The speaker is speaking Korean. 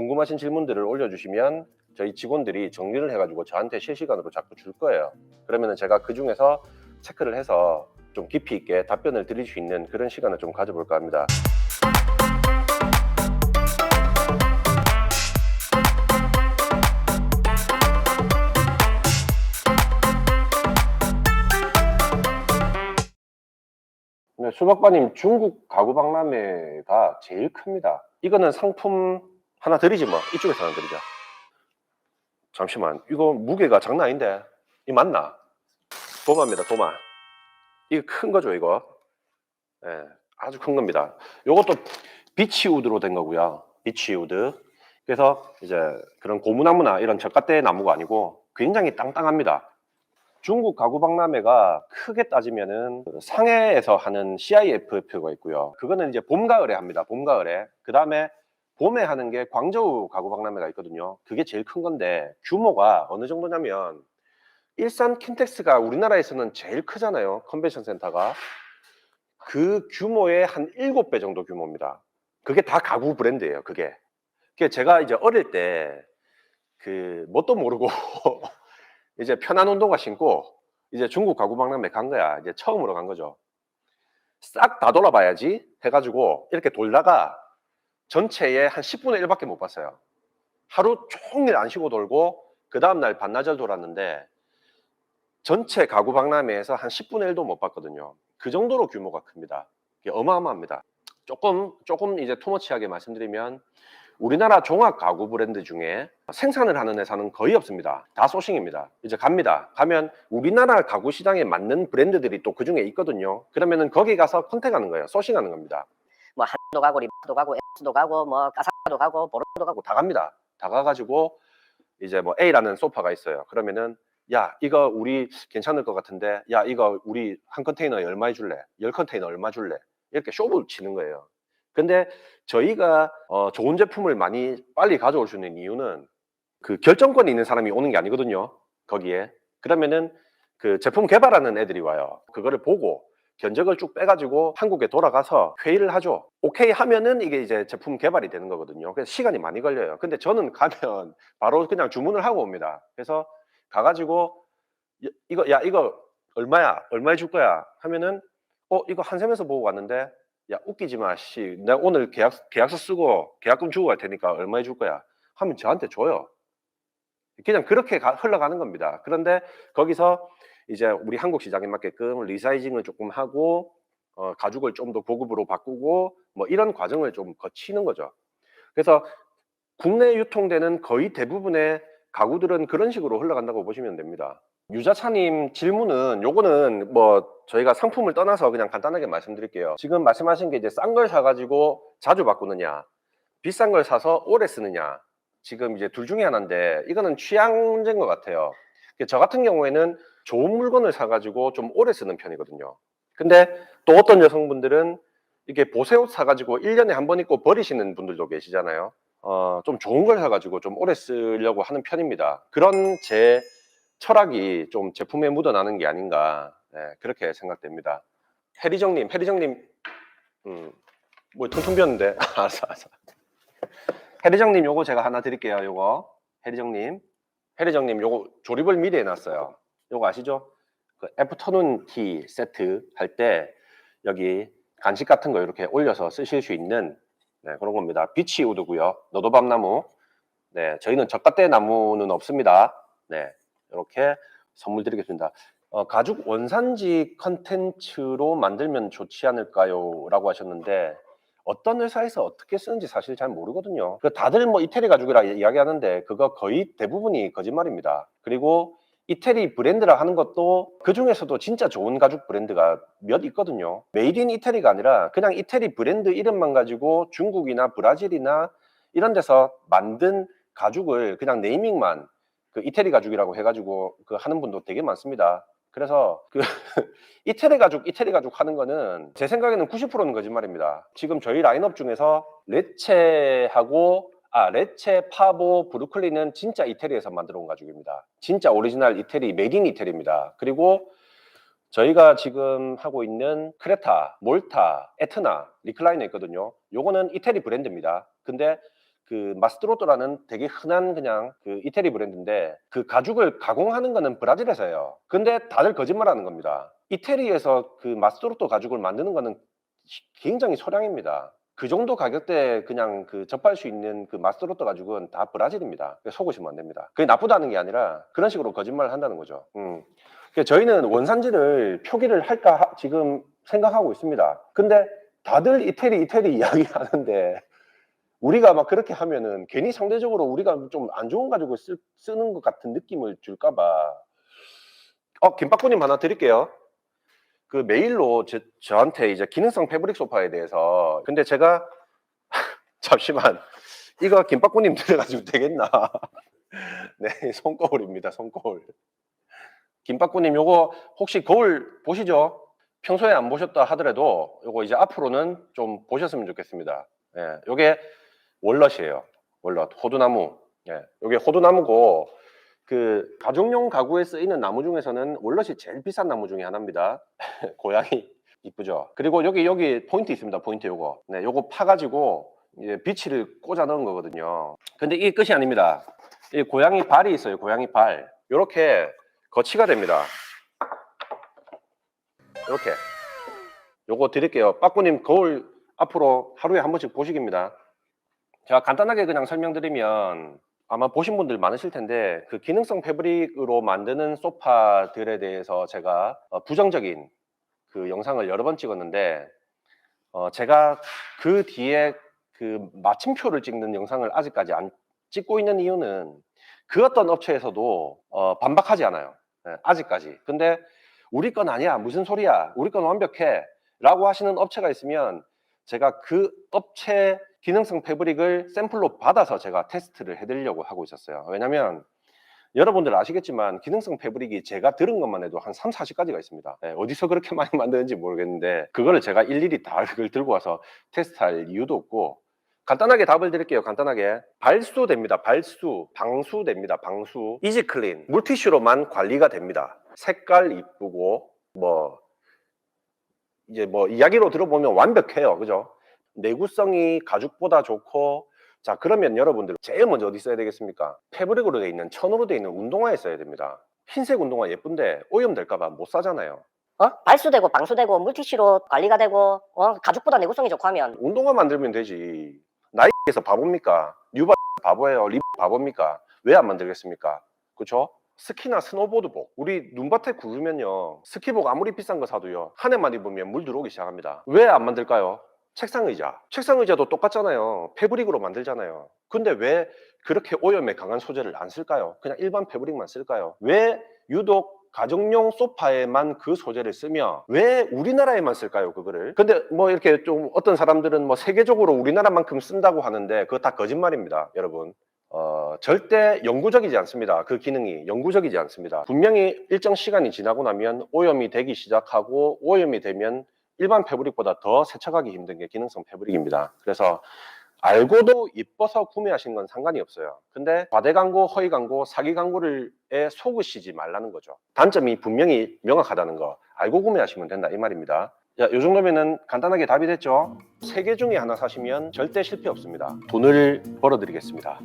궁금하신 질문들을 올려주시면 저희 직원들이 정리를 해가지고 저한테 실시간으로 자꾸 줄 거예요. 그러면 제가 그 중에서 체크를 해서 좀 깊이 있게 답변을 드릴 수 있는 그런 시간을 좀 가져볼까 합니다. 네, 수박바님 중국 가구 박람회가 제일 큽니다. 이거는 상품 하나 드리지 뭐 이쪽에서 하나 드리자. 잠시만 이거 무게가 장난 아닌데 이 맞나? 도마입니다 도마. 이거 큰 거죠 이거. 예, 아주 큰 겁니다. 요것도 비치 우드로 된 거고요. 비치 우드. 그래서 이제 그런 고무나무나 이런 저가대 나무가 아니고 굉장히 땅땅합니다. 중국 가구 박람회가 크게 따지면은 그 상해에서 하는 CIFF가 있고요. 그거는 이제 봄 가을에 합니다. 봄 가을에. 그 다음에 봄에 하는 게 광저우 가구 박람회가 있거든요. 그게 제일 큰 건데 규모가 어느 정도냐면 일산 킨텍스가 우리나라에서는 제일 크잖아요. 컨벤션 센터가. 그 규모의 한 7배 정도 규모입니다. 그게 다 가구 브랜드예요. 그게. 그게 제가 이제 어릴 때 그 뭣도 모르고 이제 편한 운동화 신고 이제 중국 가구 박람회 간 거야. 이제 처음으로 간 거죠. 싹 다 돌아봐야지 해가지고 이렇게 돌다가 전체에 한 10분의 1밖에 못 봤어요. 하루 종일 안 쉬고 돌고 그 다음날 반나절 돌았는데 전체 가구 박람회에서 한 10분의 1도 못 봤거든요. 그 정도로 규모가 큽니다. 어마어마합니다. 조금 조금 이제 투머치하게 말씀드리면 우리나라 종합 가구 브랜드 중에 생산을 하는 회사는 거의 없습니다. 다 소싱입니다. 이제 갑니다. 가면 우리나라 가구 시장에 맞는 브랜드들이 또 그 중에 있거든요. 그러면은 거기 가서 컨택하는 거예요. 소싱하는 겁니다. 뭐 한도 가고 리도 가고 S도 가고 뭐 까사도 가고 보르도 가고 다 갑니다. 다 가가지고 이제 뭐 A라는 소파가 있어요. 그러면은 야 이거 우리 괜찮을 것 같은데 야 이거 우리 한 컨테이너에 얼마 줄래? 열 컨테이너 얼마 줄래? 이렇게 쇼를 치는 거예요. 근데 저희가 어, 좋은 제품을 많이 빨리 가져올 수 있는 이유는 그 결정권이 있는 사람이 오는 게 아니거든요. 거기에 그러면은 그 제품 개발하는 애들이 와요. 그거를 보고 견적을 쭉 빼가지고 한국에 돌아가서 회의를 하죠. 오케이 하면은 이게 이제 제품 개발이 되는 거거든요. 그래서 시간이 많이 걸려요. 근데 저는 가면 바로 그냥 주문을 하고 옵니다. 그래서 가가지고 야, 이거 야 이거 얼마야? 얼마에 줄 거야? 하면은 어 이거 한샘에서 보고 왔는데 야 웃기지 마 씨. 내가 오늘 계약 계약서 쓰고 계약금 주고 갈 테니까 얼마에 줄 거야? 하면 저한테 줘요. 그냥 그렇게 가- 흘러가는 겁니다. 그런데 거기서 이제 우리 한국 시장에 맞게끔 리사이징을 조금 하고 어, 가죽을 좀 더 고급으로 바꾸고 뭐 이런 과정을 좀 거치는 거죠. 그래서 국내에 유통되는 거의 대부분의 가구들은 그런 식으로 흘러간다고 보시면 됩니다. 유자차님 질문은 요거는 뭐 저희가 상품을 떠나서 그냥 간단하게 말씀드릴게요. 지금 말씀하신 게 이제 싼 걸 사가지고 자주 바꾸느냐, 비싼 걸 사서 오래 쓰느냐. 지금 이제 둘 중에 하나인데 이거는 취향 문제인 것 같아요. 저 같은 경우에는 좋은 물건을 사가지고 좀 오래 쓰는 편이거든요. 근데 또 어떤 여성분들은 이게 보세 옷 사가지고 1년에 한 번 입고 버리시는 분들도 계시잖아요. 어, 좀 좋은 걸 사가지고 좀 오래 쓰려고 하는 편입니다. 그런 제 철학이 좀 제품에 묻어나는 게 아닌가 네, 그렇게 생각됩니다. 해리정님, 해리정님, 음, 뭐 텅텅 비었는데 알았어, 알았어. 해리정님 요거 제가 하나 드릴게요. 요거 해리정님, 해리정님 요거 조립을 미리 해놨어요. 요거 아시죠? 그 애프터눈 티 세트 할 때 여기 간식 같은 거 이렇게 올려서 쓰실 수 있는 네, 그런 겁니다. 비치 우드고요. 너도밤나무. 네, 저희는 저가대 나무는 없습니다. 네, 이렇게 선물 드리겠습니다. 어, 가죽 원산지 컨텐츠로 만들면 좋지 않을까요? 라고 하셨는데 어떤 회사에서 어떻게 쓰는지 사실 잘 모르거든요. 그 다들 뭐 이태리 가죽이라 이야기하는데 그거 거의 대부분이 거짓말입니다. 그리고 이태리 브랜드라 하는 것도 그 중에서도 진짜 좋은 가죽 브랜드가 몇 있거든요. 메이드 인 이태리가 아니라 그냥 이태리 브랜드 이름만 가지고 중국이나 브라질이나 이런 데서 만든 가죽을 그냥 네이밍만 그 이태리 가죽이라고 해가지고 그 하는 분도 되게 많습니다. 그래서 그 이태리 가죽, 이태리 가죽 하는 거는 제 생각에는 90%는 거짓말입니다. 지금 저희 라인업 중에서 레체하고 아 레체, 파보, 브루클린은 진짜 이태리에서 만들어 온 가죽입니다. 진짜 오리지널 이태리, 인 이태리입니다. 그리고 저희가 지금 하고 있는 크레타, 몰타, 에트나, 리클라이너 있거든요. 요거는 이태리 브랜드입니다. 근데 그 마스트로토라는 되게 흔한 그냥 그 이태리 브랜드인데 그 가죽을 가공하는 거는 브라질에서예요. 근데 다들 거짓말하는 겁니다. 이태리에서 그 마스트로토 가죽을 만드는 거는 시- 굉장히 소량입니다. 그 정도 가격대에 그냥 그 접할 수 있는 그 마스트로토 가죽은 다 브라질입니다. 속으시면 안 됩니다. 그게 나쁘다는 게 아니라 그런 식으로 거짓말을 한다는 거죠. 음. 그러니까 저희는 원산지를 표기를 할까 하- 지금 생각하고 있습니다. 근데 다들 이태리 이태리 이야기 하는데 우리가 막 그렇게 하면은 괜히 상대적으로 우리가 좀 안 좋은 가죽을 쓰, 쓰는 것 같은 느낌을 줄까봐. 어, 김박구님 하나 드릴게요. 그 메일로 저, 저한테 이제 기능성 패브릭 소파에 대해서 근데 제가 잠시만 이거 김박구님 들어가지고 되겠나? 네, 손거울입니다. 손거울. 김박구님 요거 혹시 거울 보시죠? 평소에 안 보셨다 하더라도 요거 이제 앞으로는 좀 보셨으면 좋겠습니다. 예, 요게 월넛이에요. 월넛 호두나무. 예, 요게 호두나무고 그 가정용 가구에 쓰이는 나무 중에서는 월넛이 제일 비싼 나무 중에 하나입니다. 고양이 이쁘죠. 그리고 여기 여기 포인트 있습니다. 포인트 요거. 네, 요거 파가지고 이제 비치를 꽂아 넣은 거거든요. 근데 이게 끝이 아닙니다. 이 고양이 발이 있어요. 고양이 발. 요렇게 거치가 됩니다. 이렇게. 요거 드릴게요. 빠꾸님 거울 앞으로 하루에 한 번씩 보시기입니다. 제가 간단하게 그냥 설명드리면 아마 보신 분들 많으실 텐데 그 기능성 패브릭으로 만드는 소파들에 대해서 제가 어, 부정적인 그 영상을 여러 번 찍었는데 어, 제가 그 뒤에 그 마침표를 찍는 영상을 아직까지 안 찍고 있는 이유는 그 어떤 업체에서도 어, 반박하지 않아요. 예, 아직까지. 근데 우리 건 아니야. 무슨 소리야. 우리 건 완벽해. 라고 하시는 업체가 있으면 제가 그 업체 기능성 패브릭을 샘플로 받아서 제가 테스트를 해드리려고 하고 있었어요. 왜냐면 여러분들 아시겠지만 기능성 패브릭이 제가 들은 것만 해도 한 3, 40가지가 있습니다. 예, 어디서 그렇게 많이 만드는지 모르겠는데 그거를 제가 일일이 다 그걸 들고 와서 테스트할 이유도 없고 간단하게 답을 드릴게요. 간단하게 발수 됩니다. 발수, 방수 됩니다. 방수, 이지 클린, 물티슈로만 관리가 됩니다. 색깔 이쁘고 뭐 이제 뭐 이야기로 들어보면 완벽해요. 그죠? 내구성이 가죽보다 좋고 자 그러면 여러분들 제일 먼저 어디 써야 되겠습니까? 패브릭으로 돼 있는 천으로 돼 있는 운동화에 써야 됩니다. 흰색 운동화 예쁜데 오염 될까봐 못 사잖아요. 어? 발수되고 방수되고 물티슈로 관리가 되고 어? 가죽보다 내구성이 좋고 하면 운동화 만들면 되지. 나이에서 바보입니까? 뉴바 바보예요. 리 바보입니까? 왜 안 만들겠습니까? 그렇죠? 스키나 스노보드복. 우리 눈밭에 구르면요. 스키복 아무리 비싼 거 사도요. 한 해만 입으면 물 들어오기 시작합니다. 왜 안 만들까요? 책상 의자. 책상 의자도 똑같잖아요. 패브릭으로 만들잖아요. 근데 왜 그렇게 오염에 강한 소재를 안 쓸까요? 그냥 일반 패브릭만 쓸까요? 왜 유독 가정용 소파에만 그 소재를 쓰며 왜 우리나라에만 쓸까요 그거를 근데 뭐 이렇게 좀 어떤 사람들은 뭐 세계적으로 우리나라만큼 쓴다고 하는데 그거 다 거짓말입니다 여러분 어, 절대 영구적이지 않습니다. 그 기능이 영구적이지 않습니다. 분명히 일정 시간이 지나고 나면 오염이 되기 시작하고 오염이 되면 일반 패브릭보다 더 세척하기 힘든 게 기능성 패브릭입니다. 그래서 알고도 이뻐서 구매하신 건 상관이 없어요. 근데 과대 광고, 허위 광고, 사기 광고를 에 속으시지 말라는 거죠. 단점이 분명히 명확하다는 거 알고 구매하시면 된다 이 말입니다. 야, 요 정도면은 간단하게 답이 됐죠? 세 개 중에 하나 사시면 절대 실패 없습니다. 돈을 벌어드리겠습니다.